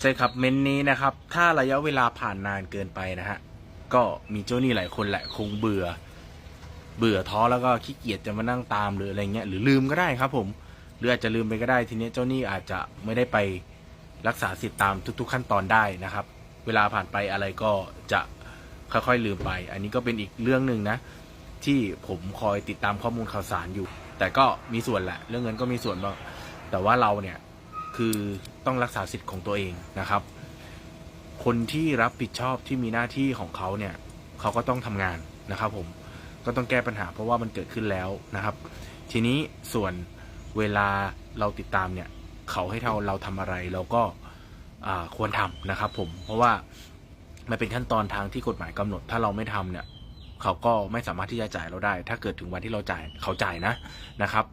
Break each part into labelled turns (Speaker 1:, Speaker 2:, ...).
Speaker 1: ใช่ครับเมนนี้นะครับ ถ้าระยะเวลาผ่านนานเกินไปนะฮะ ก็มีเจ้าหนี้หลายคนแหละคงเบื่อ เบื่อท้อแล้วก็ขี้เกียจจะมานั่งตามหรืออะไรเงี้ยหรือลืมก็ได้ครับ ผม หรืออาจจะลืมไปก็ได้ทีนี้เจ้าหนี้อาจจะไม่ได้ไปรักษาสิทธิ์ตามทุก ๆ ขั้นตอนได้นะครับ เวลาผ่านไปอะไรก็จะค่อยๆลืมไป อันนี้ก็เป็นอีกเรื่องหนึ่งนะ ที่ผมคอยติดตามข้อมูลข่าวสารอยู่ แต่ก็มีส่วนแหละ เรื่องเงินก็มีส่วนบ้างแต่ว่าเราเนี่ย คือต้องรักษาสิทธิ์ของตัวเองนะครับ คนที่รับผิดชอบที่มีหน้าที่ของเขาเนี่ยเขาก็ต้องทำงานนะครับ ผมก็ต้องแก้ปัญหาเพราะว่ามันเกิดขึ้นแล้วนะครับ ทีนี้ส่วนเวลาเราติดตามเนี่ย เขาให้เราเราทำอะไรเราก็ควรทำนะครับ ผมเพราะว่ามันเป็นขั้นตอนทางที่กฎหมายกำหนด ถ้าเราไม่ทำเนี่ย เขาก็ไม่สามารถที่จะจ่ายเราได้ ถ้าเกิดถึงวันที่เราจ่ายเขาจ่ายนะนะครับ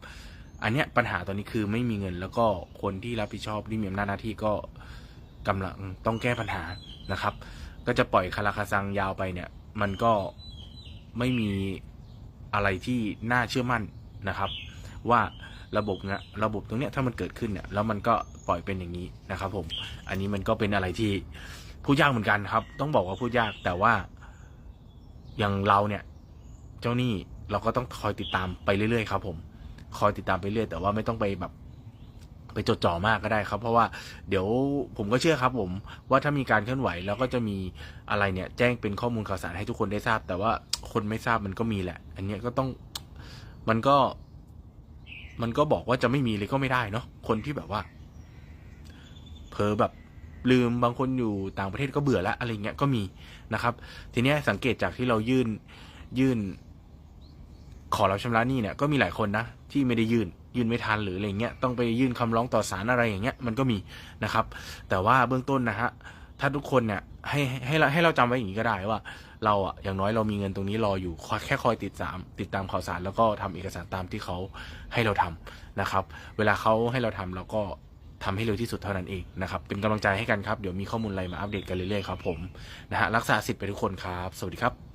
Speaker 1: อันเนี้ยปัญหาตอนนี้คือไม่มีเงินแล้วก็คนที่รับผิดชอบที่มีอำนาจหน้าที่ก็กำลังต้องแก้ปัญหานะครับ ก็จะปล่อยคาราคาซังยาวไปเนี่ย มันก็ไม่มีอะไรที่น่าเชื่อมั่นนะครับ ว่าระบบเนี้ยระบบตรงเนี้ยถ้ามันเกิดขึ้นเนี่ยแล้วมันก็ปล่อยเป็นอย่างนี้นะครับ ผม อันนี้มันก็เป็นอะไรที่พูดยากเหมือนกันครับ ต้องบอกว่าพูดยากแต่ว่าอย่างเราเนี่ย เจ้าหนี้เราก็ต้องคอยติดตามไปเรื่อยๆ ครับผม คอยติดตามไปเรื่อยแต่ว่าไม่ต้องไปแบบไปจดจ่อมากก็ได้ครับ เพราะว่าเดี๋ยวผมก็เชื่อครับ ผมว่าถ้ามีการเคลื่อนไหวแล้วก็จะมีอะไรเนี่ยแจ้งเป็นข้อมูลข่าวสารให้ทุกคนได้ทราบ แต่ว่าคนไม่ทราบมันก็มีแหละ อันเนี้ยก็ต้องมันก็ มันก็บอกว่าจะไม่มีเลยก็ไม่ได้เนาะคนที่แบบว่าเผลอแบบลืมบางคนอยู่ต่างประเทศก็เบื่อแล้วอะไรเงี้ยก็มีนะครับ ทีเนี้ยสังเกตจากที่เรายื่นยื่น ขอรับชำระหนี้เนี่ยก็มีหลายคนนะที่ไม่ได้ยื่นยื่นไม่ทันหรืออะไรเงี้ยต้องไปยื่นคำร้องต่อศาลอะไรอย่างเงี้ยมันก็มีนะครับ แต่ว่าเบื้องต้นนะฮะถ้าทุกคนเนี่ยให้ให้เราให้เราจำไว้อย่างนี้ก็ได้ว่า เราอะอย่างน้อยเรามีเงินตรงนี้รออยู่แค่คอยติดตามติดตามข่าวสารแล้วก็ทำเอกสารตามที่เขาให้เราทำนะครับ เวลาเขาให้เราทำเราก็ทำให้เร็วที่สุดเท่านั้นเองนะครับ เป็นกำลังใจให้กันครับ เดี๋ยวมีข้อมูลอะไรมาอัปเดตกันเรื่อยๆครับผมนะฮะรักษาสิทธิ์ไปทุกคนครับ สวัสดีครับ